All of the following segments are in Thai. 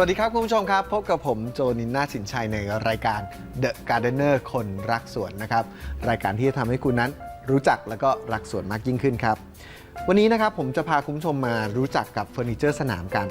สวัสดีครับ คุณผู้ชมครับ พบกับผมโจนินนาสินชัยในรายการ The Gardener คนรักสวนนะครับ รายการที่จะทำให้คุณนั้น รู้จักแล้วก็รักสวนมากยิ่งขึ้นครับ วันนี้นะครับผมจะพาคุณผู้ชมมารู้จักกับเฟอร์นิเจอร์สนามกัน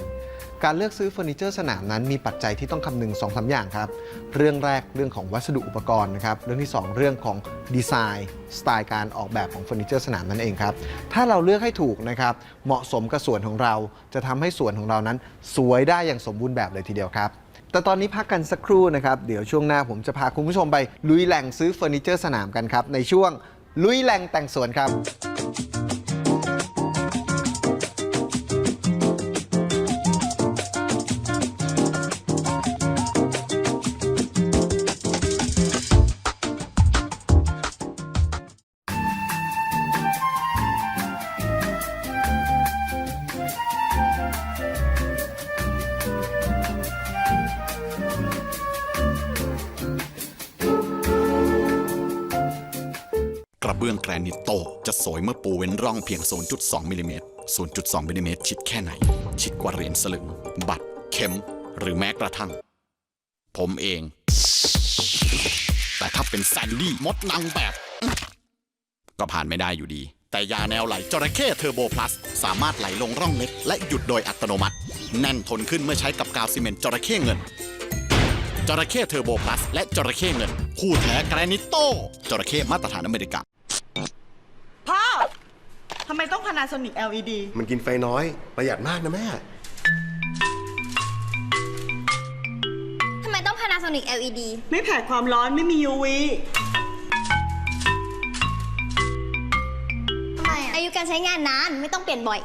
การเลือกซื้อเฟอร์นิเจอร์สนามนั้นมีปัจจัยที่ต้องคำนึง2อสอย่างครับ เรื่องแรกเรื่องของวัสดุอุปกรณ์นะครับ เรื่องที่ 2 เรื่องของดีไซน์สไตล์การออกแบบของเฟอร์นิเจอร์สนามนั่นเองครับ ถ้าเราเลือกให้ถูกนะครับ เหมาะสมกับสวนของเรา จะทำให้สวนของเรานั้น สวยได้อย่างสมบูรณ์แบบเลยทีเดียวครับแต่ตอนนี้พักกันสักครู่นะครับ เดี๋ยวช่วงหน้าผมจะพาคุณผู้ชมไปลุยแหล่งซื้อเฟอร์นิเจอร์สนามกันครับ ในช่วง ลุยแหล่งแต่งสวนครับ สวยเมื่อปูเว้นร่องเพียง 0.2มิลลิเมตร0.2มิลลิเมตรชิดแค่ไหน ชิดกว่าเหรียญสลึง บัตร เข็ม หรือแม้กระทั่ง ผมเอง แต่ถ้าเป็นแซนดี้มดนางแบบ ก็ผ่านไม่ได้อยู่ดี แต่ยาแนวไหลจระเข้เทอร์โบพลัส สามารถไหลลงร่องเล็ก และหยุดโดยอัตโนมัติ แน่นทนขึ้นเมื่อใช้กับกาวซีเมนต์จระเข้เงินจระเข้เทอร์โบพลัส และจระเข้เงิน คู่แท้แกรนิตโตจระเข้มาตรฐานอเมริกา ทำไมต้อง Panasonic LED มันกินไฟน้อย ประหยัดมากนะแม่ ทำไมต้อง Panasonic LED ไม่แผดความร้อนไม่มี UV ทำไมอะอายุการใช้งานนานไม่ต้องเปลี่ยนบ่อย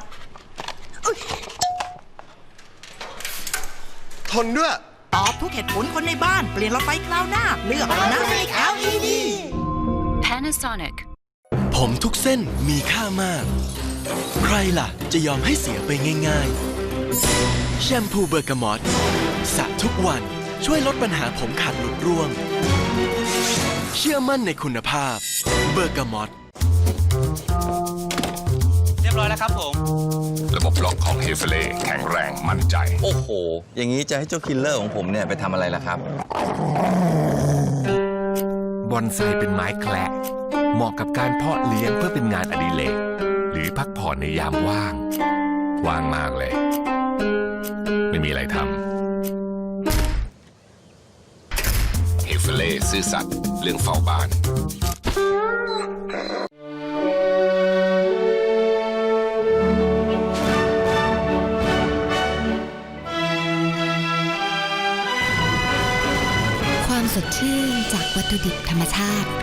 ทนด้วย ตอบทุกเหตุผลคนในบ้านเปลี่ยนรถไฟคราวหน้า เลือก Panasonic LED Panasonic ผมทุกเส้นมีค่ามาก ใครล่ะจะยอมให้เสียไปง่ายๆ แชมพูเบอร์กามอตสระทุกวันช่วยลดปัญหาผมขาดหลุดร่วง เชื่อมั่นในคุณภาพเบอร์กามอตเรียบร้อยแล้วครับผม ระบบล็อกของเฮฟเล่แข็งแรงมั่นใจ โอ้โห อย่างนี้จะให้เจ้าคิลเลอร์ของผมเนี่ยไปทำอะไรล่ะครับ บอนไซเป็นไม้แคละเห มาะกับการเพาะเลี้ยงเพื่อเป็นงานอดิเรกหรือพักผ่อนในยามว่าง ว่างมากเลย ไม่มีอะไรทำเฮฟเล่ซื่อสัตย์เรื่องเฝ้าบ้านความสดชื่น จากวัตถุดิบธรรมชาติ 100%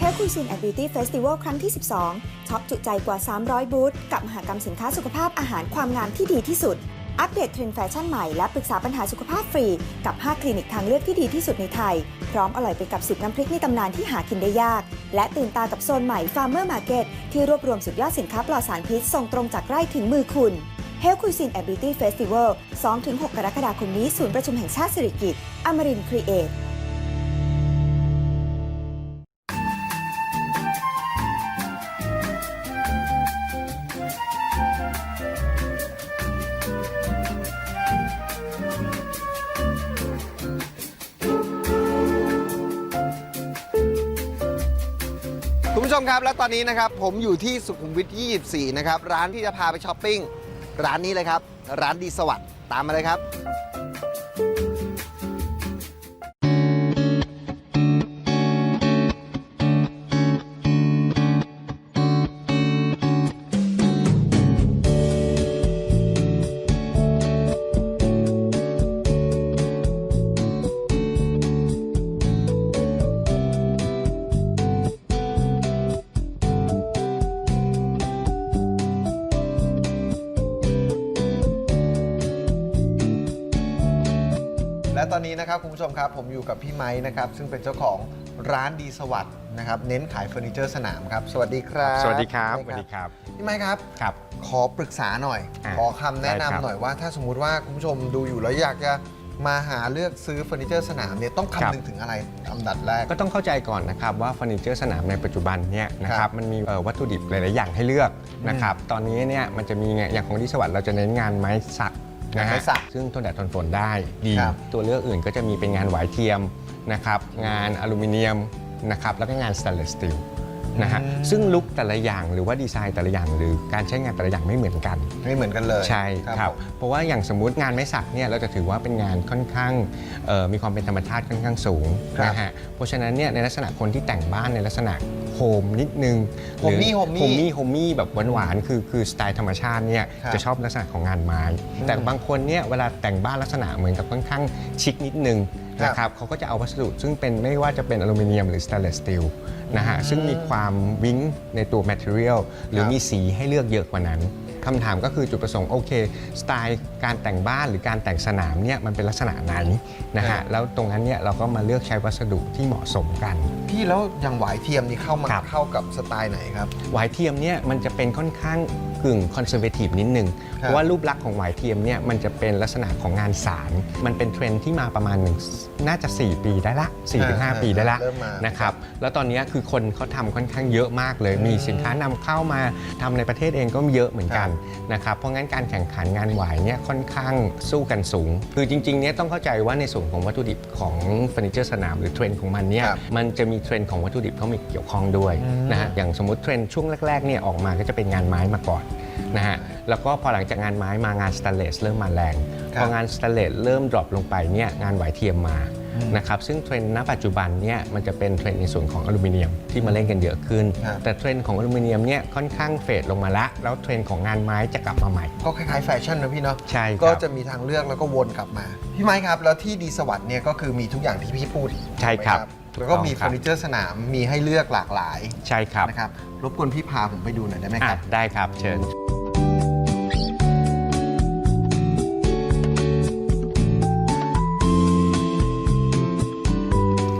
h e a l t h Cuisine and Beauty Festival ครั้งที่ 12 ช็อปจุใจกว่า 300 บูธกับมหากรรมสินค้าสุขภาพอาหารความงามที่ดีที่สุด อัปเดตเทรนด์แฟชั่นใหม่และปรึกษาปัญหาสุขภาพฟรี กับ 5 คลินิกทางเลือกที่ดีที่สุดในไทย พร้อมอร่อยไปกับ10น้ำพริกในตำนานที่หากินได้ยาก และตื่นตากับโซนใหม่ Farmer Market ที่รวบรวมสุดยอดสินค้าปลอดสารพิษส่งตรงจากไร่ถึงมือคุณ h e a l t h Cuisine and Beauty Festival 2-6 กรกฎาคมนี้ ศูนย์ประชุมแห่งชาติสิริกิติ์อมรินครีเอทคุณผู้ชมครับ และตอนนี้นะครับ ผมอยู่ที่สุขุมวิท 24 นะครับ ร้านที่จะพาไปช้อปปิ้ง ร้านนี้เลยครับ ร้านดีสวัสดิ์ตามมาเลยครับ นนี้นะครับคุณผู้ชมครับ ผมอยู่กับพี่ไม้นะครับ ซึ่งเป็นเจ้าของร้านดีสวัสดิ์นะครับ เน้นขายเฟอร์นิเจอร์สนามครับ สวัสดีครับสวัสดีครับสพี่วัสไมดีครับพี่ไม้ครับ ครับ ขอปรึกษาหน่อยอ่าขอคำแนะได้ครับนำหน่อยว่าถ้าสมมุติว่าคุณผู้ชมดูอยู่แล้วอยากจะมาหาเลือกซื้อเฟอร์นิเจอร์สนามเนี่ยต้องคำนึงถึงอะไรอันดับแรก ก็ต้องเข้าใจก่อนนะครับว่าเฟอร์นิเจอร์สนามในปัจจุบันเนี่ยนะคครัรับบมันมีเอ่อวัตถุดิบหลาย ๆ อย่างให้เลือกนะครับตอนนี้เนี่ยมันจะมีเนี่ยอย่างของที่สวัสดิ์เราจะเน้นงานไม้สัก นะงานฮะไม้สักซึ่งทนแดดทนฝนได้ดีครับ ตัวเลือกอื่นก็จะมีเป็นงานหวายเทียมนะครับงานอลูมิเนียมนะครับแล้วก็งานสแตนเลสสตีล นะฮะซึ่งลุคแต่ละอย่างหรือว่าดีไซน์แต่ละอย่างหรือการใช้งานแต่ละอย่างไม่เหมือนกัน ไม่เหมือนกันเลยใช่ครับผมเพราะว่าอย่างสมมุติงานไม้สักเนี่ยเราจะถือว่าเป็นงานค่อนข้างเอ่อมีความเป็นธรรมชาติค่อนข้างสูงครับนะฮะเพราะฉะนั้นเนี่ยในลักษณะคนที่แต่งบ้านในลักษณะโฮมนิดนึงโฮมมี่โฮมมี่โฮมมี่โฮมมี่แบบหวานๆคือคือสไตล์ธรรมชาติเนี่ยครับจะชอบลักษณะของงานไม้ แต่บางคนเนี่ยเวลาแต่งบ้านลักษณะเหมือนกับค่อนข้างชิคนิดนึงครับ นะครับเขาก็จะเอาวัสดุซึ่งเป็นไม่ว่าจะเป็นอลูมิเนียมหรือสแตนเลสสตีลนะฮะซึ่งมีความวิ้งในตัว material หรือครับมีสีให้เลือกเยอะกว่านั้นคำถามก็คือจุดประสงค์โอเคสไตล์การแต่งบ้านหรือการแต่งสนามเนี่ยมันเป็นลักษณะไหนนะครัฮะบแล้วตรงนั้นเนี่ยเราก็มาเลือกใช้วัสดุที่เหมาะสมกัน พี่แล้วอย่างหวายเทียมนี่เข้ามาครับ เข้ากับสไตล์ไหนครับ หวายเทียมเนี่ยมันจะเป็นค่อนข้างกึ่งคอนเซอร์เวทีฟนิดนึง เพราะว่ารูปลักษณ์ของหวายเทียมเนี่ยมันจะเป็นลักษณะของงานสาร มันเป็นเทรนด์ที่มาประมาณหนึ่งน่าจะ 4 ปีได้ละ4-5ปีได้ละเริ่มมานะครับ แล้วตอนนี้คือคนเขาทำค่อนข้างเยอะมากเลย มีสินค้านำเข้ามาทำในประเทศเองก็เยอะเหมือนกันนะครับ เพราะงั้นการแข่งขันงานหวายเนี่ยค่อนข้างสู้กันสูง คือจริงๆเนี่ยต้องเข้าใจว่าในส่วนของวัตถุดิบของเฟอร์นิเจอร์สนามหรือเทรนด์ของมันเนี่ยครับ มันจะมีเทรนด์ของวัตถุดิบเข้ามาเกี่ยวข้องด้วยนะฮะอย่างสมมติเทรนด์ช่วงแรกๆเนี่ยออกมาก็จะเป็นงานไม้มาก่อนนะฮะแล้วก็พอหลังจากงานไม้มางานสแตนเลสเริ่มมาแรง พองานสแตนเลสเริ่มดรอปลงไปเนี่ยงานไหวเทียมมานะครับซึ่งเทรนด์ณปัจจุบันเนี่ยมันจะเป็นเทรนด์ในส่วนของอลูมิเนียมที่มาเล่นกันเยอะขึ้น แต่เทรนด์ของอลูมิเนียมเนี่ยค่อนข้างเฟดลงมาละแล้วเทรนด์ของงานไม้จะกลับมาใหม่ ก็คล้ายๆแฟชั่นนะพี่เนาะใช่ก็จะมีทางเลือกแล้วก็วนกลับมา พี่ไม้ครับ แล้วที่ดีสวัสด์เนี่ยก็คือมีทุกอย่างที่พี่พูดใช่ครับ แล้วก็มีถูกเฟต้อองครับร์นิเจอร์สนามมีให้เลือกหลากหลายใช่ครับนะครับรบกวนพี่พาผมไปดูหน่อยได้ไหมคอะรับ ได้ครับเชิญ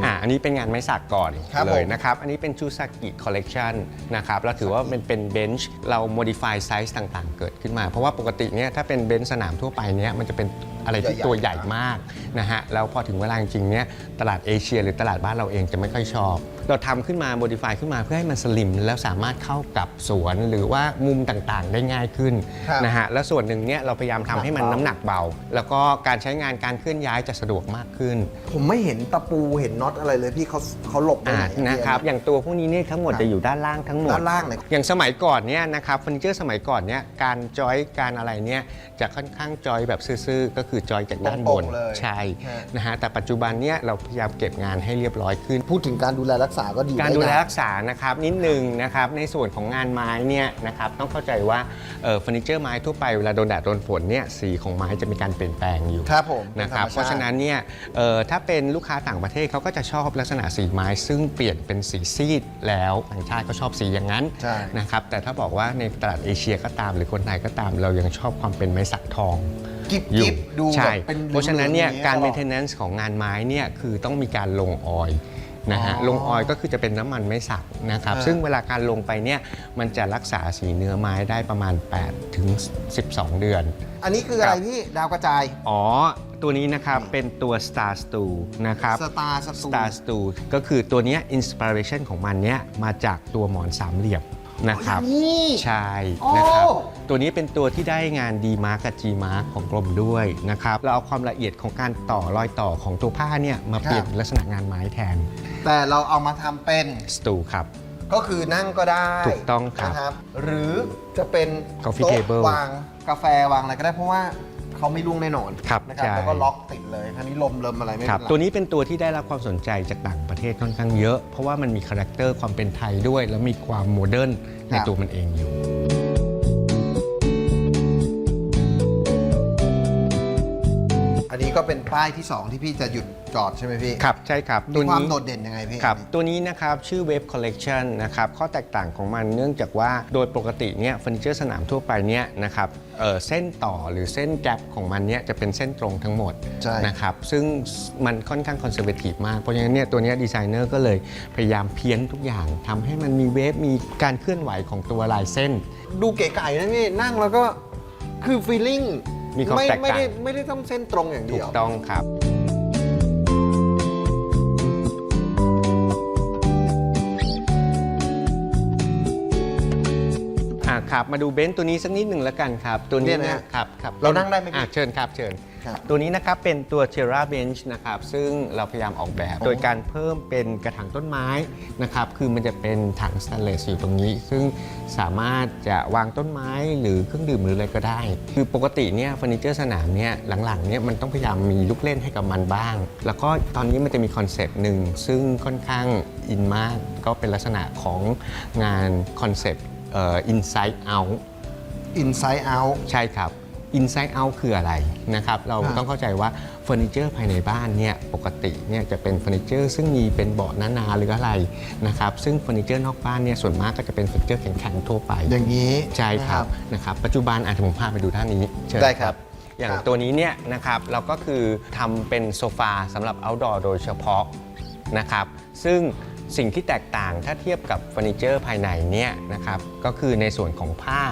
อะอันนี้เป็นงานไม้สักก่อนครับเลผยมนะครับ อันนี้เป็นชูซากิคอลเล t ชันนะครับ เราถือว่าเป็นเป็นเบนช์เรา modify size ต่างๆ เกิดขึ้นมา เพราะว่าปกติเนี่ยถ้าเป็นเบนช์สนามทั่วไปเนี่ยมันจะเป็นอะไรที่ใหญ่ๆตัวใหญ่มากนะฮะแล้วพอถึงเวลาจริงๆเนี่ยตลาดเอเชีย หรือตลาดบ้านเราเองจะไม่ค่อยชอบ เราทำขึ้นมา modify ขึ้นมาเพื่อให้มันสลิม แล้วสามารถเข้ากับสวนหรือว่ามุมต่างๆ ได้ง่ายขึ้นครับนะฮะแล้วส่วนหนึ่งเนี่ยเราพยายามทำให้มันน้ำหนักเบา แล้วก็การใช้งานการเคลื่อนย้ายจะสะดวกมากขึ้น ผมไม่เห็นตะปูเห็นน็อตอะไรเลยพี่เขาเขาหลบไปอ่าไหนนะครับพี่อย่างตัวพวกนี้เนี่ยทั้งหมดครับจะอยู่ด้านล่างทั้งหมดด้านล่างเลยอย่างสมัยก่อนเนี่ยนะครับเฟอร์นิเจอร์สมัยก่อนเนี่ยการจอยการอะไรเนี่ยจะค่อนข้างจอยแบบซื่อๆก็คือจอยจากด้านบนตรงๆเลยใช่ฮะนะฮะแต่ปัจจุบันเนี่ยเราพยายามเก็บงานให้เรียบร้อยขึ้น พูดถึงการดูแลรักษาก็ดีการดูแลไนนรักษานะครับนิดนึงนะครับในส่วนของงานไม้เนี่ยนะครับต้องเข้าใจว่าเอ่อเฟอร์นิเจอร์ไม้ทั่วไปเวลาโดนแดดโดนฝนเนี่ยสีของไม้จะมีการเปลี่ยนแปลงอยู่ครับผมนะครับป็ธมชติเพราะฉะนั้นเนี่ยเอ่อถ้าเป็นลูกค้าต่างประเทศเขาก็จะชอบลักษณะสีไม้ ซึ่งเปลี่ยนเป็นสีซีดแล้วต่างชาติก็ชอบสีอย่างนั้นใช่นะครับแต่ถ้าบอกว่าในตลาดเอเชียก็ตามหรือคนไทยก็ตามเรายังชอบความเป็นไม้สักทอง กิบอยู่กิบดูใช่แบบเป็นเพราะฉะนั้นเนี่ยหลืองๆการอ maintenance ของงานไม้เนี่ยคือต้องมีการลงออยล์นะฮะอ๋อลงออยล์ก็คือจะเป็นน้ำมันไม้สักนะครับอ่าซึ่งเวลาการลงไปเนี่ยมันจะรักษาสีเนื้อไม้ได้ประมาณ8ถึง12 เดือน อันนี้คืออะไรครับพี่ดาวกระจายอ๋อ ตัวนี้นะครับเป็นตัว Star Stool นะครับ สตาร์สตู Star Stool ก็คือตัวเนี้ย inspiration ของมันเนี่ยมาจากตัวหมอนสามเหลี่ยม นะครับนี่ใช่โอ้นะครับ ตัวนี้เป็นตัวที่ได้งาน D Mark กับ G Mark ของกรมด้วยนะครับ เราเอาความละเอียดของการต่อรอยต่อของตัวผ้าเนี่ยมาเปลี่ยนลักษณะงานไม้แทน แต่เราเอามาทำเป็นสตูครับ ก็คือนั่งก็ได้ถูกต้องครับ นะหรือจะเป็น Coffee โต๊ะ table วางกาแฟวางอะไรก็ได้เพราะว่า เขาไม่รุ่งแน่นอนครับนะครับใช่ แล้วก็ล็อกติดเลยคราวนี้ลมเริมอะไรไม่ครับเป็นไรตัวนี้เป็นตัวที่ได้รับความสนใจจากต่างประเทศค่อนข้างเยอะ เพราะว่ามันมีคาแรคเตอร์ความเป็นไทยด้วย แล้วมีความโมเดิร์นในตัวมันเองอยู่ นนี้นี้ก็เป็นป้ายที่ 2 ที่พี่จะหยุดจอดใช่ไหมพี่ครับใช่ครับมีความโดดเด่นยังไงพี่ครับอันนี้ตัวนี้นะครับชื่อ Wave Collection นะครับข้อแตกต่างของมันเนื่องจากว่าโดยปกติเนี่ยเฟอร์นิเจอร์สนามทั่วไปเนี่ยนะครับเอ่อเส้นต่อหรือเส้นแกลบของมันเนี่ยจะเป็นเส้นตรงทั้งหมดใช่นะครับซึ่งมันค่อนข้างคอนเซอร์เวทีฟมาก เพราะฉะนั้นเนี่ยตัวเนี้ดีไซเนอร์ก็เลยพยายามเพี้ยนทุกอย่างทำให้มันมีเวฟมีการเคลื่อนไหวของตัวลายเส้น ดูเก๋ไก่นะพี่นั่งแล้วก็คือฟีลลิ่ง มีความไม่แตกต่างไม่ได้ไม่ได้ต้องเส้นตรงอย่างถูเดีกยวต้องครับ ครับมาดูเบนซ์ตัวนี้สักนิดหนึ่งแล้วกันครับ ตัวนี้เนี่ยนะนะฮะครับครับเรานั่งได้ไหมพี่อะเชิญครับเชิญ ครับ ตัวนี้นะครับเป็นตัวเชราเบนช์นะครับซึ่งเราพยายามออกแบบ โดยการเพิ่มเป็นกระถางต้นไม้นะครับคือมันจะเป็นถังสแตนเลสอยู่ตรงนี้ ซึ่งสามารถจะวางต้นไม้หรือเครื่องดื่มหรืออะไรก็ได้ คือปกติเนี่ยเฟอร์นิเจอร์สนามเนี่ยหลังๆเนี่ยมันต้องพยายามมีลูกเล่นให้กับมันบ้าง แล้วก็ตอนนี้มันจะมีคอนเซปต์หนึ่งซึ่งค่อนข้างอินมากก็เป็นลักษณะของงานคอนเซปต์ เอ่อ inside out inside out ใช่ครับ Inside Out คืออะไรนะครับ เราอ่า ต้องเข้าใจว่าเฟอร์นิเจอร์ภายในบ้านเนี่ยปกติเนี่ยจะเป็นเฟอร์นิเจอร์ซึ่งมีเป็นเบาะหนาๆหรืออะไรนะครับซึ่งเฟอร์นิเจอร์นอกบ้านเนี่ยส่วนมากก็จะเป็นเฟอร์นิเจอร์แข็งๆทั่วไป อย่างนี้ใช่ครับนะครับปัจจุบันอาจจะผมพาไปดูด้านนี้เชิญได้ครับอย่างครับตัวนี้เนี่ยนะครับเราก็คือทำเป็นโซฟาสำหรับ outdoor โดยเฉพาะนะครับซึ่ง สิ่งที่แตกต่างถ้าเทียบกับเฟอร์นิเจอร์ภายในเนี่ยนะครับก็คือในส่วนของผ้า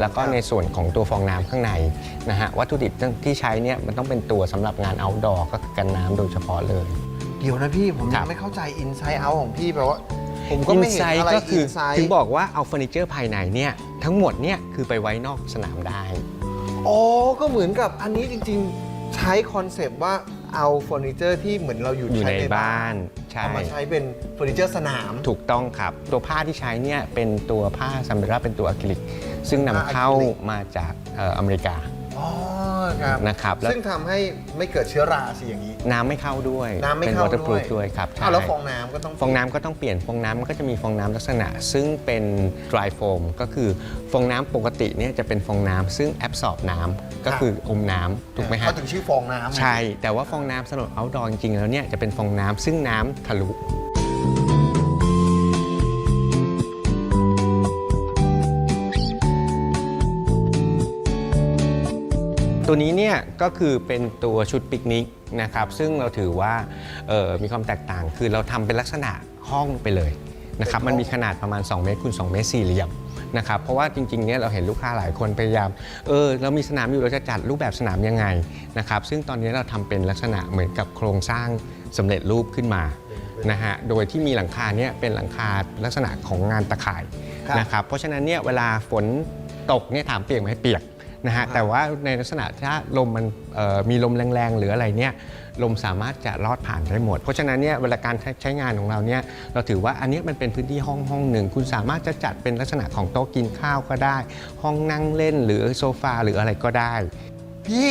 แล้วก็ในส่วนของตัวฟองน้ำข้างในนะฮะวัตถุดิบที่ใช้เนี่ยมันต้องเป็นตัวสำหรับงาน outdoor ก็คือกันน้ำโดยเฉพาะเลย เดี๋ยวนะพี่ผมครัยับงไม่เข้าใจ inside out ของพี่แปลว่า ผมก็ไม่เห็น Inside อะไรก็คือ inside ถึงบอกว่าเอาเฟอร์นิเจอร์ภายในเนี่ยทั้งหมดเนี่ยคือไปไว้นอกสนามได้ อ๋อ ก็เหมือนกับอันนี้จริง ๆ ใช้คอนเซปต์ว่าเอาเฟอร์นิเจอร์ที่เหมือนเราอยู่อยู่ใช้ในในบ้าบ้านน ใช่ เอามาใช้เป็นเฟอร์นิเจอร์สนาม ถูกต้องครับ ตัวผ้าที่ใช้เนี่ยเป็นตัวผ้าซัมเบราเป็นตัวอะคริลิก ซึ่งนำเข้าผ้าอะคริลิกมาจากเอ่ออเมริกา อ๋อครับนะครับแล้วซึ่งทำให้ไม่เกิดเชื้อราสิอย่างนี้ น้ำไม่เข้าด้วย น้ำไม่เป็น เข้า waterproof ด้วยด้วยครับอ้าวแล้วใช่ฟองน้ำก็ต้องฟองน้ำก็ต้องเปลี่ยนฟองน้ำมันก็จะมีฟองน้ำลักษณะ ซึ่งเป็น dry foam ก็คือฟองน้ำปกติเนี่ยจะเป็นฟองน้ำซึ่ง absorb น้ำก็คืออมน้ำถูกไหมฮะ เขาถึงชื่อฟองน้ำใช่ แต่ว่าฟองน้ำสำหรับ outdoor จริงๆ แล้วเนี่ยจะเป็นฟองน้ำซึ่งน้ำทะลุ ตัวนี้เนี่ยก็คือเป็นตัวชุดปิกนิกนะครับซึ่งเราถือว่าเอ่อมีความแตกต่างคือเราทำเป็นลักษณะห้องไปเลยนะครับมันมีขนาดประมาณ 2 เมตรคูณ2เมตรสี่เหลี่ยมนะครับเพราะว่าจริงๆเนี่ยเราเห็นลูกค้าหลายคนพยายามเออเรามีสนามอยู่เราจะจัดรูปแบบสนามยังไงนะครับซึ่งตอนนี้เราทำเป็นลักษณะเหมือนกับโครงสร้างสำเร็จรูปขึ้นมานะฮะโดยที่มีหลังคาเนี่ยเป็นหลังคาลักษณะของงานตะข่ายครับนะครับเพราะฉะนั้นเนี่ยเวลาฝนตกเนี่ยถามเปียกไหมเปียก นะฮะแต่ว่าในลักษณะถ้าลมมันเอ่อมีลมแรงๆหรืออะไรเนี่ยลมสามารถจะลอดผ่านได้หมด เพราะฉะนั้นเนี่ยเวลาการใช้ใช้งานของเราเนี่ยเราถือว่าอันเนี้ยมันเป็นพื้นที่ห้องห้องหนึ่ง คุณสามารถจะจัดเป็นลักษณะของโต๊ะกินข้าวก็ได้ ห้องนั่งเล่นหรือโซฟาหรืออะไรก็ได้ พี่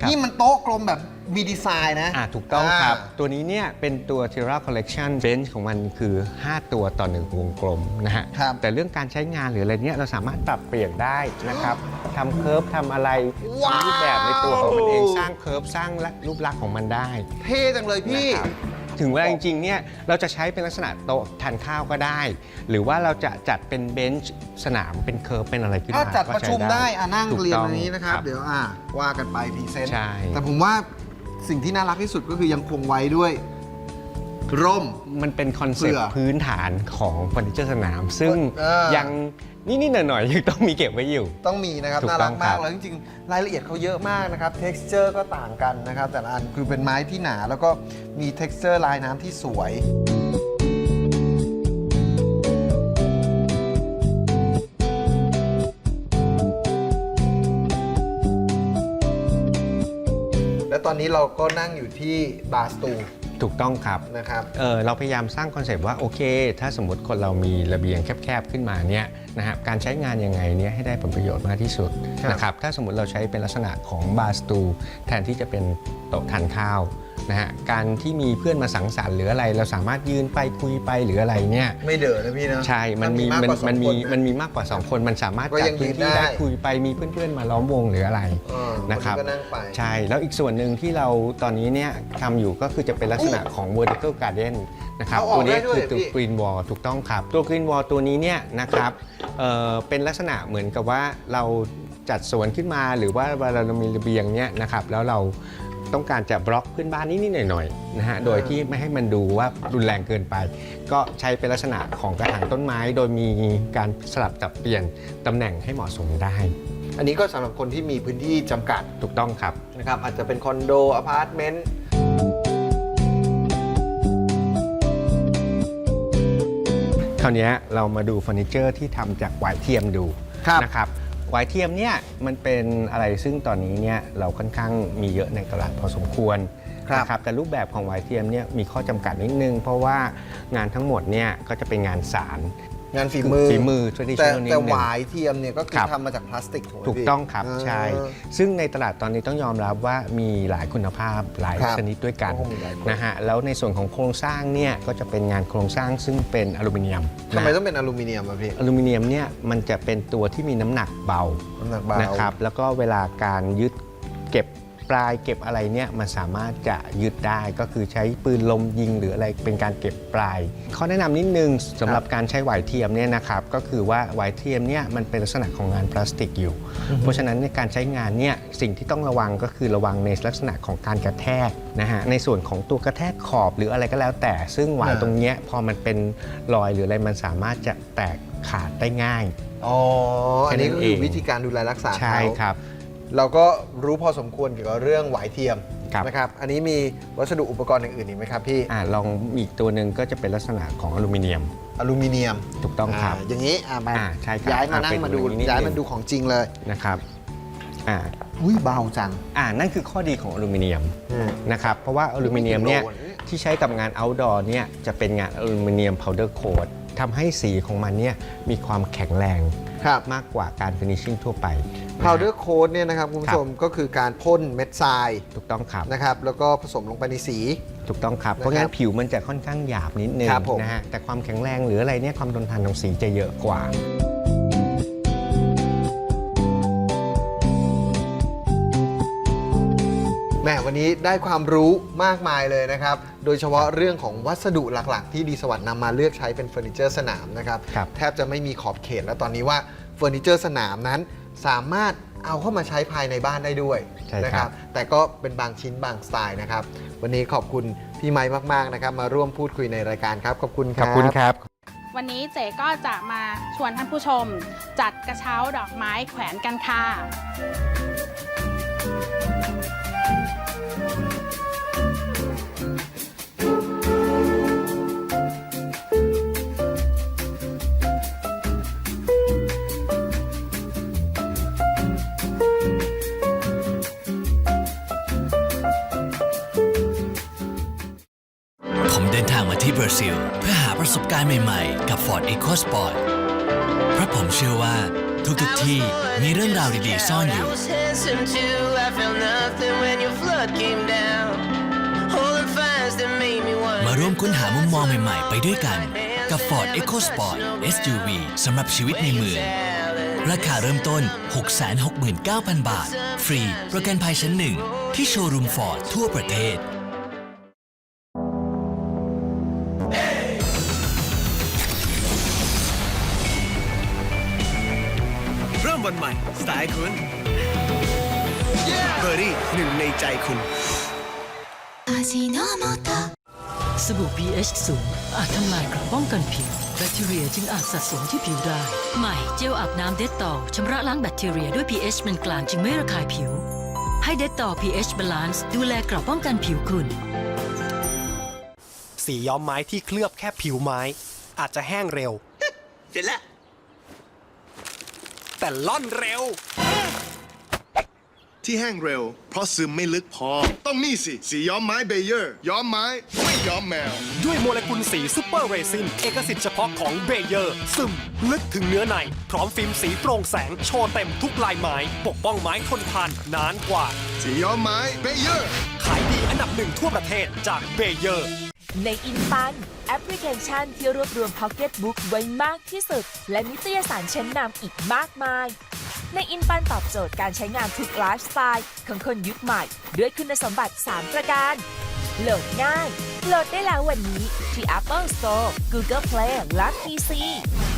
ครับนี่มันโต๊ะกลมแบบ มีดีไซน์นะ อ่าถูกต้องครับอ่าตัวนี้เนี่ยเป็นตัว Terra Collection Bench ของมันคือ 5 ตัวต่อ 1 วงกลมนะฮะ ครับแต่เรื่องการใช้งานหรืออะไรเนี่ยเราสามารถปรับเปลี่ยนได้นะครับทำเคิร์ฟทำอะไรว้าว รูปแบบในตัวของมันเองสร้างเคิร์ฟสร้างรูปลักษณ์ของมันได้ เท่จังเลยพี่ นะครับถึงเวลาจริงๆ เนี่ยเราจะใช้เป็นลักษณะโต๊ะทานข้าวก็ได้ หรือว่าเราจะจัดเป็นเบนช์สนามเป็นเคิร์ฟเป็นอะไรขึ้นมาถ้าจัดก็ประใช้ชุมได้อะนั่งถูกเรียนต้ตรงนี้นะครับ เดี๋ยวอะว่ากันไปพรีเซนต์ใช่ แต่ผมว่า สิ่งที่น่ารักที่สุดก็คือยังคงไว้ด้วย ร่ม มันเป็นคอนเซ็ปเสื้ต์อพื้นฐานของเฟอร์นิเจอร์สนาม ซึ่งเออ ยังนิดๆหน่อยๆยังต้องมีเก็บไว้อยู่ ต้องมีนะครับ ถูกน่าต้รัอกงมาครักบแล้วจริงๆ รายละเอียดเขาเยอะมากนะครับ texture ก็ต่างกันนะครับ แต่ละอันคือเป็นไม้ที่หนาแล้วก็มี texture ลายน้ำที่สวย นนี้เราก็นั่งอยู่ที่บาร์สตูถูกต้องครับนะครับ เออเราพยายามสร้างคอนเซปต์ว่าโอเค ถ้าสมมติคนเรามีระเบียงแคบๆขึ้นมาเนี่ยนะครับการใช้งานยังไงเนี่ยให้ได้ผลประโยชน์มากที่สุดครับนะครับถ้าสมมติเราใช้เป็นลักษณะของบาร์สตูแทนที่จะเป็นโต๊ะทานข้าว นะฮะการที่มีเพื่อนมาสังสรรค์หรืออะไร เราสามารถยืนไปคุยไปหรืออะไรเนี่ย ไม่เด๋อนะพี่นะใช่ มันมีถ้ามันกกว่าสองมันมีคนะมันมีมากกว่า 2 คน มันสามารถก็จัยัดงพื้นยืนที่ได้ได้คุยไปมีเพื่อนๆมาล้อมวงหรืออะไรเออนะครับก็นั่งไปใช่แล้วอีกส่วนหนึ่งที่เราตอนนี้เนี่ยทำอยู่ก็คือจะเป็นลักษณะของ vertical garden นะครับเอาออกตัวนี้ได้ด้วยคือตัวพี่ green wall ถูกต้องครับตัว green wall ตัวนี้เนี่ยนะครับเอ่อเป็นลักษณะเหมือนกับว่าเราจัดสวนขึ้นมาหรือว่าเวลาเรามีระเบียงเนี่ยนะครับแล้วเรา ต้องการจะบล็อกเพื่อนบ้านนิดๆหน่อยๆนะฮะโดยที่ไม่ให้มันดูว่ารุนแรงเกินไป ก็ใช้เป็นลักษณะของกระถางต้นไม้ โดยมีการสลับจับเปลี่ยนตำแหน่งให้เหมาะสมได้อันนี้ก็สำหรับคนที่มีพื้นที่จำกัดถูกต้องครับ นะครับ อาจจะเป็นคอนโดอพาร์ตเมนต์คราวเนี้ยเรามาดูเฟอร์นิเจอร์ที่ทำจากหวายเทียมดูครับ นะครับห วายเทียมเนี่ยมันเป็นอะไรซึ่งตอนนี้เนี่ยเราค่อนข้างมีเยอะในตลาดพอสมควรครับนะครับแต่รูปแบบของหวายเทียมเนี่ยมีข้อจำกัดนิดนึง เพราะว่างานทั้งหมดเนี่ยก็จะเป็นงานสาร งานฝีมือฝีมือแต่ traditional นิดแต่นึง หวายเทียมเนี่ยก็คือครับ ทำมาจากพลาสติกถูไหมถูกพี่ต้องครับา ใช่ซึ่งในตลาดตอนนี้ต้องยอมรับว่ามีหลายคุณภาพหลายครับชนิดด้วยกันโอ้มีหลายคน นะฮะแล้วในส่วนของโครงสร้างเนี่ยก็จะเป็นงานโครงสร้างซึ่งเป็นอลูมิเนียมทำไมนะต้องเป็นอลูมิเนียมอะพี่อลูมิเนียมเนี่ยมันจะเป็นตัวที่มีน้ำหนักเบา น้ำหนักเบานะครับแล้วก็เวลาการยึดเก็บ ปลายเก็บอะไรเนี่ยมันสามารถจะยึดได้ก็คือใช้ปืนลมยิงหรืออะไรเป็นการเก็บปลายข้อแนะนำนิดนึงสำหรับการใช้หวายเทียมเนี่ยนะครับก็คือว่าหวายเทียมเนี่ยมันเป็นลักษณะของงานพลาสติกอยู่ เพราะฉะนั้นในการใช้งานเนี่ยสิ่งที่ต้องระวังก็คือระวังในลักษณะของการกระแทกนะฮะในส่วนของตัวกระแทกขอบหรืออะไรก็แล้วแต่ ซึ่งหวายอ่าตรงเนี้ยพอมันเป็นรอยหรืออะไรมันสามารถจะแตกขาดได้ง่ายอ๋อ อันนี้ก็คือแค่นั้นเองวิธีการดูแลรักษาใช่เขาครับ เราก็รู้พอสมควรเกี่ยวกับเรื่องหวายเทียมครับ นะครับ อันนี้มีวัสดุอุปกรณ์อย่างอื่นอีกไหมครับพี่ อ่าลองมีอีกตัวหนึ่งก็จะเป็นลักษณะของอลูมิเนียมอลูมิเนียมถูกต้องครับาอย่างนี้อ่ามาอ่าใช่ครับย้ายมานั่งอ่าเป็นมาดูอย่างนี้นิดย้ายนึงมาดูของจริงเลย นะครับอ่าอุ้ยเบาจังอ่านั่นคือข้อดีของอลูมิเนียมอืม นะครับเพราะว่าอลูมิเนียมเนี่ยโลนที่ใช้กับงาน outdoor เนี่ยจะเป็นงานอลูมิเนียม powder coat ทำให้สีของมันเนี่ยมีความแข็งแรง ครับ มากกว่าการ finishing ทั่วไปนะฮะ powder coat เนี่ยนะครับคุณผู้ชมก็คือการพ่นเม็ดทรายถูกต้องครับนะครับแล้วก็ผสมลงไปในสี ถูกต้องครับนะครับ เพราะงั้นผิวมันจะค่อนข้างหยาบนิดนึงครับผม นะฮะแต่ความแข็งแรงหรืออะไรเนี่ยความทนทานของสีจะเยอะกว่า แหมวันนี้ได้ความรู้มากมายเลยนะครับ โดยเฉพาะเรื่องของวัสดุหลักๆ ที่ดีสวัสดิ์นำมาเลือกใช้เป็นเฟอร์นิเจอร์สนามนะครับ ครับ แทบจะไม่มีขอบเขตแล้วตอนนี้ว่าเฟอร์นิเจอร์สนามนั้น สามารถเอาเข้ามาใช้ภายในบ้านได้ด้วยใช่ครับ นะครับ แต่ก็เป็นบางชิ้นบางสไตล์นะครับ วันนี้ขอบคุณพี่ไม้มากๆนะครับ มาร่วมพูดคุยในรายการครับ ขอบคุณคขรัอบคุณครับ วันนี้เจ๊ก็จะมาชวนท่านผู้ชม จัดกระเช้าดอกไม้แขวนกันค่ะ ซิลเพื่อหาประสบการณ์ใหม่ๆ กับ Ford EcoSport เพราะผมเชื่อว่าทุกๆที่มีเรื่องราวดีๆซ่อนอยู่ มาร่วมค้นหามุมมองใหม่ๆ ไปด้วยกัน กับ Ford EcoSport SUV สำหรับชีวิตในเมือง ราคาเริ่มต้น 669,000 บาท ฟรี ประกันภัยชั้นหนึ่งที่โชว์รูมฟอร์ดทั่วประเทศ คุณเบอร์รี่หนึ่งในใจคุณสบู่ pH สูง อาจทำลายกระป้องกันผิว แบคทีเรียจึงอาจสะสมที่ผิวได้ ใหม่เจลอาบน้ำเดตตอลชำระล้างแบคทีเรียด้วย pH เป็นกลางจึงไม่ระคายผิว ให้เดตตอล pH Balance ดูแลกระป้องกันผิวคุณ สีย้อมไม้ที่เคลือบแค่ผิวไม้ อาจจะแห้งเร็ว เสร็จแล้ว แต่ล่อนเร็วที่ที่แห้งเร็ว เพราะซึมไม่ลึกพอ ต้องนี่สิ สีย้อมไม้เบเยอร์ ย้อมไม้ ไม่ย้อมแมว ด้วยโมเลกุลสีซูเปอร์เรซิน เอกสิทธิ์เฉพาะของเบเยอร์ ซึมลึกถึงเนื้อใน พร้อมฟิล์มสีโปร่งแสง โชว์เต็มทุกลายไม้ ปกป้องไม้ทนทานนานกว่า สีย้อมไม้เบเยอร์ ขายดีอันดับหนึ่งทั่วประเทศจากเบเยอร์ ในอินปันแอปพลิเคชันที่รวบรวมพ็อกเก็ตบุ๊กไว้มากที่สุด และนิตยสารชั้นนำอีกมากมาย ในอินปันตอบโจทย์การใช้งานทุกไลฟ์สไตล์ของคนยุคใหม่ ด้วยคุณสมบัติ 3 ประการโหลดง่าย โหลดได้แล้ววันนี้ที่ Apple Store Google Play และ PC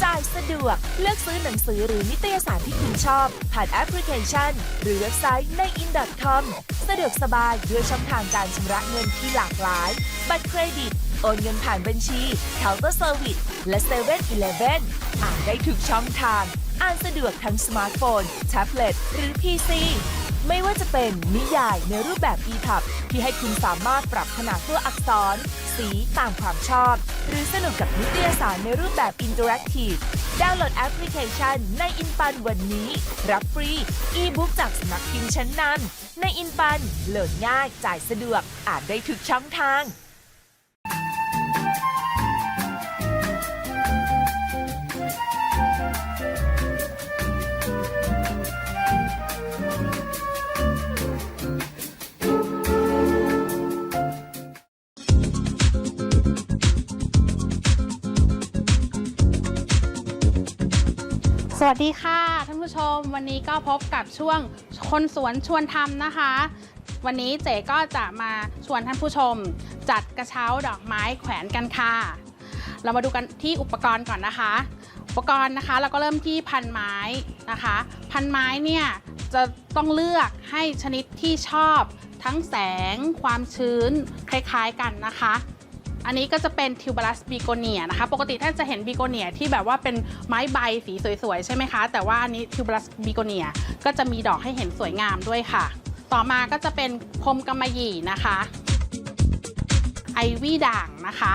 จ่ายสะดวกเลือกซื้อหนังสือหรือนิตยสารที่คุณชอบ ผ่านแอปพลิเคชัน หรือเว็บไซต์ใน in.com สะดวกสบายด้วยช่องทางการชำระเงินที่หลากหลาย บัตรเครดิต โอนเงินผ่านบัญชีเคาน์เตอร์เซอร์วิสและ7 e เ e ่ e ออ่านได้ทุกช่องทาง อ่านสะดวกทั้งสมาร์ทโฟน แท็บเล็ต หรือ PC ไม่ว่าจะเป็นนิยายในรูปแบบ EPUB ที่ให้คุณสามารถปรับขนาดตัวอักษร สีตามความชอบ หรือสนุกกับนิตยสารในรูปแบบอินเ r อร์แอคทีฟดาวน์โหลดแอปพลิเคชันในอินปันวันนี้ รับฟรีอีบุ๊กจากสำนักพิมพ์ชั้นนำในอินปันโหลดง่ายจ่ายสะดวกอ่านได้ทุกช่องทาง สวัสดีค่ะท่านผู้ชมวันนี้ก็พบกับช่วงคนสวนชวนทำนะคะ วันนี้เจ๋ก็จะมาชวนท่านผู้ชม จัดกระเช้าดอกไม้แขวนกันค่ะ เรามาดูกันที่อุปกรณ์ก่อนนะคะ อุปกรณ์นะคะเราก็เริ่มที่พันไม้นะคะ พันไม้เนี่ยจะต้องเลือกให้ชนิดที่ชอบทั้งแสง ความชื้นคล้ายๆกันนะคะ อันนี้ก็จะเป็นทิวบ r ลัสบีโกเนียนะคะ ปกติท่านจะเห็นบีโกเนียที่แบบว่าเป็นไม้ใบสีสวยๆ ใช่ไหมคะ แต่ว่าอันนี้ทิวบ r ลัสบีโกเนียก็จะมีดอกให้เห็นสวยงามด้วยค่ะ ต่อมาก็จะเป็นพรมกำมะหยี่นะคะไอวี่ด่างนะคะ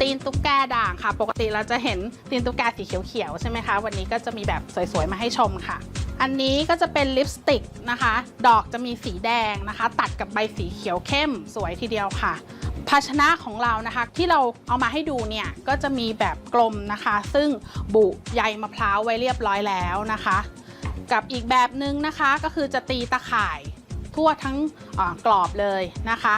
ตีนตุ๊กแกด่างค่ะ ปกติเราจะเห็นตีนตุ๊กแกสีเขียวๆใช่ไหมคะ วันนี้ก็จะมีแบบสวยๆ มาให้ชมค่ะ อันนี้ก็จะเป็นลิปสติกนะคะ ดอกจะมีสีแดงนะคะ ตัดกับใบสีเขียวเข้มสวยทีเดียวค่ะ ภาชนะของเรานะคะ ที่เราเอามาให้ดูเนี่ยก็จะมีแบบกลมนะคะ ซึ่งบุใยมะพร้าวไว้เรียบร้อยแล้วนะคะ กับอีกแบบนึงนะคะก็คือจะตีตะข่ายทั่วทั้งกรอบเลยนะคะ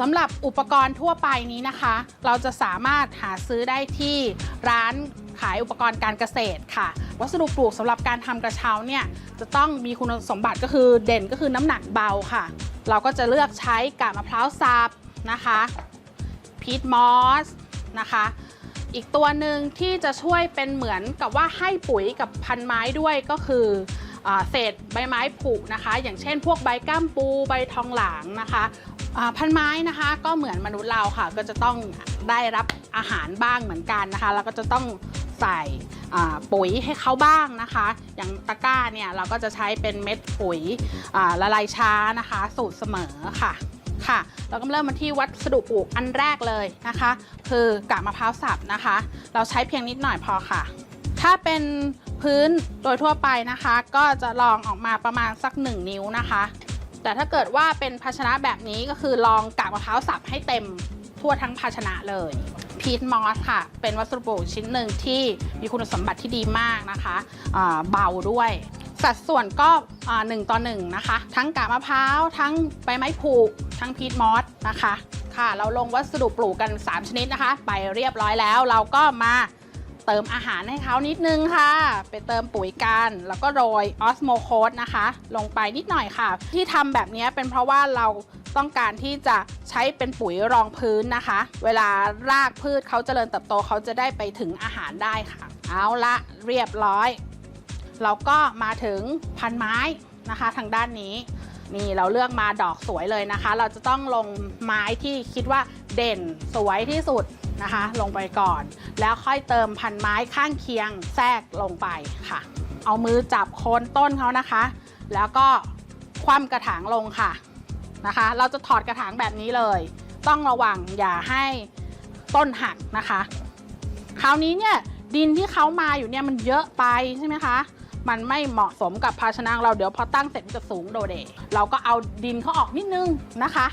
สำหรับอุปกรณ์ทั่วไปนี้นะคะ เราจะสามารถหาซื้อได้ที่ร้าน ขายอุปกรณ์การเกษตรค่ะ วัสดุปลูกสำหรับการทำกระเช้าเนี่ยจะต้องมีคุณสมบัติก็คือเด่นก็คือน้ำหนักเบาค่ะ เราก็จะเลือกใช้กากมะพร้าวสับนะคะพีทมอสนะคะอีกตัวหนึ่งที่จะช่วยเป็นเหมือนกับว่าให้ปุ๋ยกับพันไม้ด้วยก็คือเศษใบไม้ผุนะคะ อย่างเช่นพวกใบก้ามปูใบทองหลางนะคะ พันไม้นะคะก็เหมือนมนุษย์เราค่ะ ก็จะต้องได้รับอาหารบ้างเหมือนกันนะคะแล้วก็จะต้องใส่ปุ๋ยให้เขาบ้างนะคะ อย่างตะกร้าเนี่ยเราก็จะใช้เป็นเม็ดปุ๋ยละลายช้านะคะ สูตรเสมอค่ะค่ะ เราก็เริ่มมาที่วัสดุปลูกอันแรกเลยนะคะ คือกากมะพร้าวสับนะคะ เราใช้เพียงนิดหน่อยพอค่ะ ถ้าเป็นพื้นโดยทั่วไปนะคะ ก็จะลองออกมาประมาณสัก 1 นิ้วนะคะ แต่ถ้าเกิดว่าเป็นภาชนะแบบนี้ก็คือลองกากมะพร้าวสับให้เต็มทั่วทั้งภาชนะเลยพีทมอสค่ะ เป็นวัสดุปลูกชิ้นหนึ่งที่มีคุณสมบัติที่ดีมากนะคะเบาด้วย สัดส่วนก็หนึ่งต่อหนึ่งนะคะ ทั้งกากมะพร้าว ทั้งใบไม้ผุทั้งพีทมอสนะคะ ค่ะ เราลงวัสดุปลูกกัน 3 ชนิดนะคะ ไปเรียบร้อยแล้วเราก็มา เติมอาหารให้เขานิดนึงค่ะ ไปเติมปุ๋ยกัน แล้วก็โรยออสโมโคสนะคะ ลงไปนิดหน่อยค่ะ ที่ทำแบบนี้เป็นเพราะว่าเราต้องการที่จะใช้เป็นปุ๋ยรองพื้นนะคะ เวลารากพืชเขาเจริญเติบโตเขาจะได้ไปถึงอาหารได้ค่ะ เอาละเรียบร้อย เราก็มาถึงพันไม้นะคะ ทางด้านนี้นี่เราเลือกมาดอกสวยเลยนะคะ เราจะต้องลงไม้ที่คิดว่าเด่นสวยที่สุด นะคะ ลงไปก่อน แล้วค่อยเติมพันไม้ข้างเคียงแทรกลงไปค่ะ เอามือจับโคนต้นเขานะคะ แล้วก็คว่ำกระถางลงค่ะนะคะ เราจะถอดกระถางแบบนี้เลย ต้องระวังอย่าให้ต้นหักนะคะ คราวนี้เนี่ยดินที่เขามาอยู่เนี่ยมันเยอะไปใช่ไหมคะ มันไม่เหมาะสมกับภาชนะเราเดี๋ยวพอตั้งเสร็จมันจะสูงโดเด เราก็เอาดินเขาออกนิดนึงนะคะ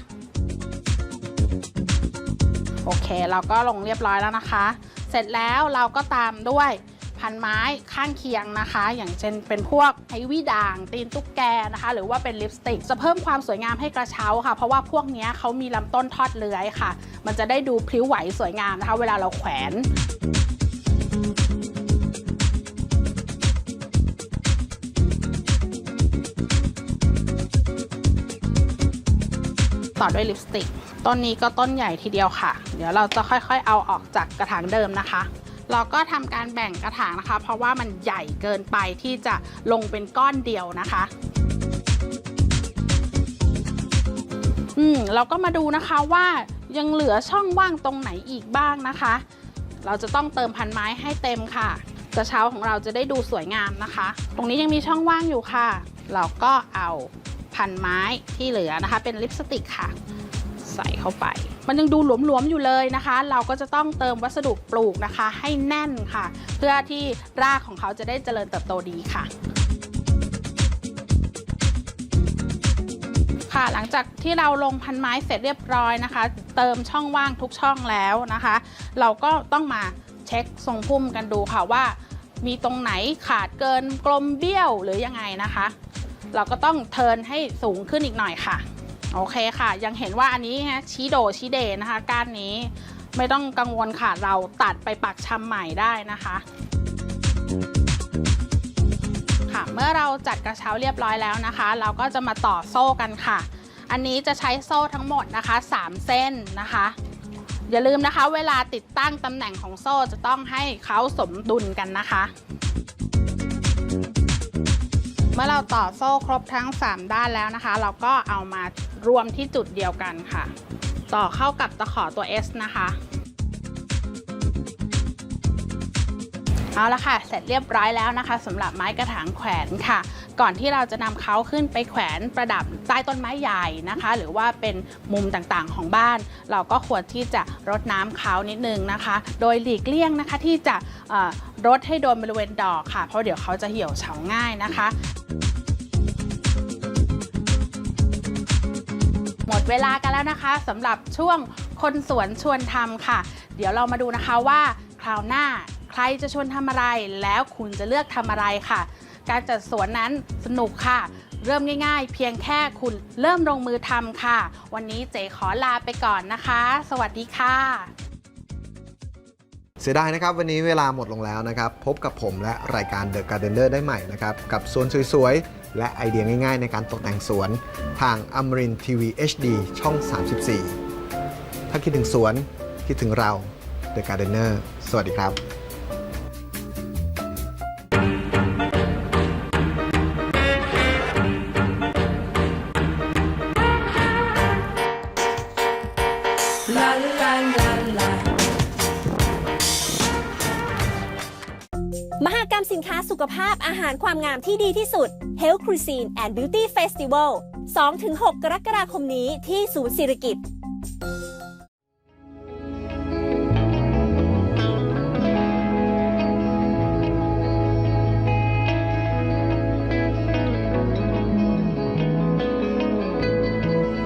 โอเค เราก็ลงเรียบร้อยแล้วนะคะ เสร็จแล้วเราก็ตามด้วยพันไม้ข้างเคียงนะคะ อย่างเช่นเป็นพวกไอวี่ด่าง ตีนตุ๊กแกนะคะ หรือว่าเป็นลิปสติก จะเพิ่มความสวยงามให้กระเช้าค่ะ เพราะว่าพวกนี้เขามีลำต้นทอดเลื้อยค่ะ มันจะได้ดูพลิ้วไหวสวยงามนะคะ เวลาเราแขวนต่อด้วยลิปสติก ต้นนี้ก็ต้นใหญ่ทีเดียวค่ะ เดี๋ยวเราจะค่อยๆ เอาออกจากกระถางเดิมนะคะ เราก็ทำการแบ่งกระถางนะคะ เพราะว่ามันใหญ่เกินไปที่จะลงเป็นก้อนเดียวนะคะ อืมเราก็มาดูนะคะว่ายังเหลือช่องว่างตรงไหนอีกบ้างนะคะ เราจะต้องเติมพันไม้ให้เต็มค่ะ กระเช้าของเราจะได้ดูสวยงามนะคะ ตรงนี้ยังมีช่องว่างอยู่ค่ะ เราก็เอาพันไม้ที่เหลือนะคะ เป็นลิปสติกค่ะ ใส่เข้าไป มันยังดูหลวมๆอยู่เลยนะคะ เราก็จะต้องเติมวัสดุปลูกนะคะ ให้แน่นค่ะ เพื่อที่รากของเขาจะได้เจริญเติบโตดีค่ะค่ะหลังจากที่เราลงพันไม้เสร็จเรียบร้อยนะคะ เติมช่องว่างทุกช่องแล้วนะคะ เราก็ต้องมาเช็คทรงพุ่มกันดูค่ะว่า มีตรงไหนขาดเกินกลมเบี้ยวหรือยังไงนะคะ เราก็ต้องเทินให้สูงขึ้นอีกหน่อยค่ะ โอเคค่ะ ยังเห็นว่าอันนี้ฮะชี้โดชี้เดนะคะ ก้านนี้ไม่ต้องกังวลค่ะ เราตัดไปปักชำใหม่ได้นะคะค่ะเมื่อเราจัดกระเช้าเรียบร้อยแล้วนะคะ เราก็จะมาต่อโซ่กันค่ะ อันนี้จะใช้โซ่ทั้งหมดนะคะ 3 เส้นนะคะ อย่าลืมนะคะ เวลาติดตั้งตำแหน่งของโซ่จะต้องให้เขาสมดุลกันนะคะ เมื่อเราต่อโซ่ครบทั้ง 3 ด้านแล้วนะคะ เราก็เอามารวมที่จุดเดียวกันค่ะ ต่อเข้ากับตะขอตัว S นะคะเอาละค่ะ เสร็จเรียบร้อยแล้วนะคะสำหรับไม้กระถางแขวนค่ะ ก่อนที่เราจะนำเขาขึ้นไปแขวนประดับใต้ต้นไม้ใหญ่นะคะ หรือว่าเป็นมุมต่างๆของบ้าน เราก็ควรที่จะรดน้ำเขานิดนึงนะคะ โดยหลีกเลี่ยงนะคะที่จะเอ่อ รดให้โดนบริเวณดอกค่ะ เพราะเดี๋ยวเขาจะเหี่ยวเฉาง่ายนะคะหมดเวลากันแล้วนะคะสำหรับช่วงคนสวนชวนทำค่ะ เดี๋ยวเรามาดูนะคะว่าคราวหน้าใครจะชวนทำอะไร แล้วคุณจะเลือกทำอะไรค่ะ การจัดสวนนั้นสนุกค่ะ เริ่มง่าย ๆ เพียงแค่คุณเริ่มลงมือทำค่ะ วันนี้เจขอลาไปก่อนนะคะ สวัสดีค่ะ เสียดายนะครับวันนี้เวลาหมดลงแล้วนะครับ พบกับผมและรายการ The Gardener ได้ใหม่นะครับ กับสวนสวยๆ และไอเดียง่ายๆ ในการตกแต่งสวน ทางอมรินทีวี HD ช่อง 34 ถ้าคิดถึงสวน คิดถึงเรา The Gardener สวัสดีครับ งามที่ดีที่สุด Health Cuisine and Beauty Festival 2-6 กรกฎาคมนี้ที่ศูนย์ศิริกิต